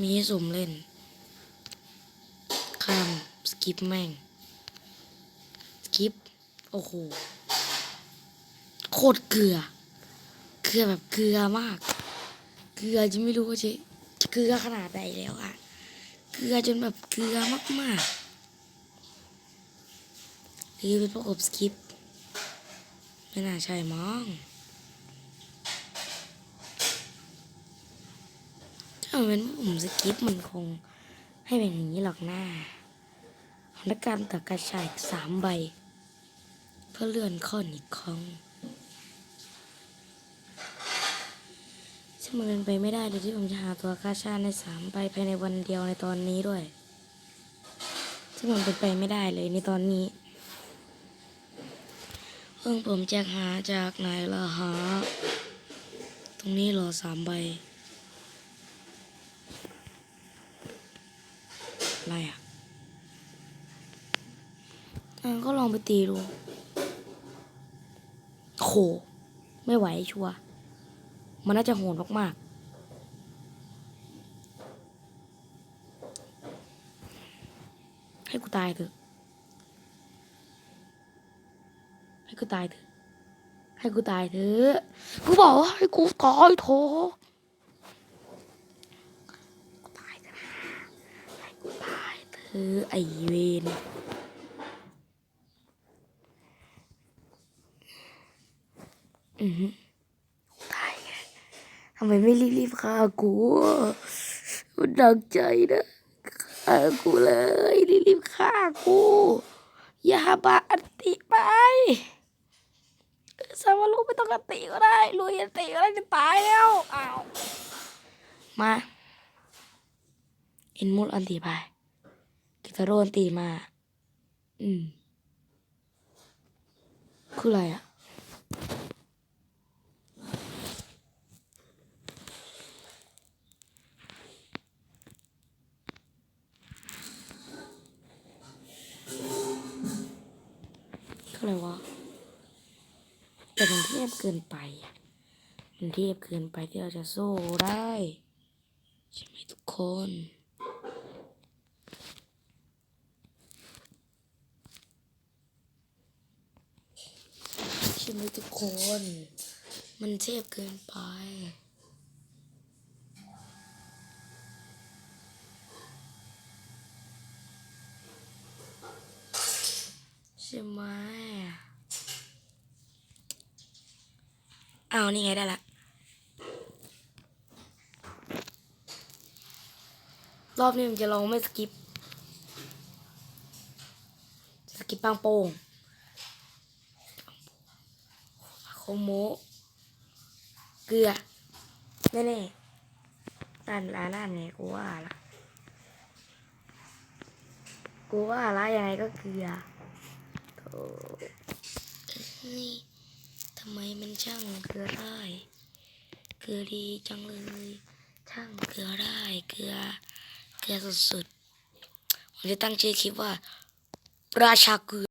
มีให้สุ่มเล่น ข้าม สกิปแม่ง สกิป โอ้โห โคตรเกลือ เกลือแบบเกลือมาก เกลือจะไม่รู้ว่าจะจเกลือขนาดไหนแล้วอะ เกลือจนแบบเกลือมากๆหรือเป็นพวกอบสกิป ไม่น่าใช่มั้ง ถ้ามันเป็นผมสกิปมันคงให้เป็นอย่างนี้หรอกหน้าและการตักกระชายสามใบ เพื่อเลื่อนข้อนอีกครั้งซึ่งมันเป็นไปไม่ได้เลยที่ผมจะหาตัวกาชาในสามใบภายในวันเดียวในตอนนี้ด้วยซึ่งมันเป็นไปไม่ได้เลยในตอนนี้เพิ่งผมจะหาจากไหนล่ะฮะตรงนี้หรอสามใบ อะไรอะอะก็ลองไปตีดูโหไม่ไหวชัวร์มันน่าจะโหดมากๆ ให้กูตายเถอะ ให้กูตายเถอะ ให้กูตายเถอะ กูบอกว่าให้กูตายเถอะกูตายเถอะนะให้กูตาย เถอไอเวนอือตายไงทำไมไม่รีบๆฆ่ากูมันดังใจนะฆ่ากูเลยรีบๆฆ่ากูอย่าบาอันติไปสาวลูกไม่ต้องกติก็ได้ลุยอันติก็ได้จะตายแล้วอ้าวมาเอ็นมุดอันติไป กิตาโรอันติมา อืม คืออะไรอะคืออะไรวะแต่มันเทียบเกินไปอะมันเทียบเกินไปที่เราจะสู้ได้ ใช่ไหมทุกคน ใช่ไหมทุกคน มันเทียบเกินไป ใช่ไหมเอานี่ไงได้ละ รอบนี้ผมจะลองไม่สกิป สกิปปังโป่ง โคโมเกลือแน่ๆนั่นละนั่นไงกูว่าละกูว่าละยังไงก็เกลือโธ่ทำไมมันช่างเกลือได้เกลือดีจังเลยช่างเกลือได้เกลือเกลือสุดๆผมจะตั้งชื่อคลิปว่า ราชาเกลือ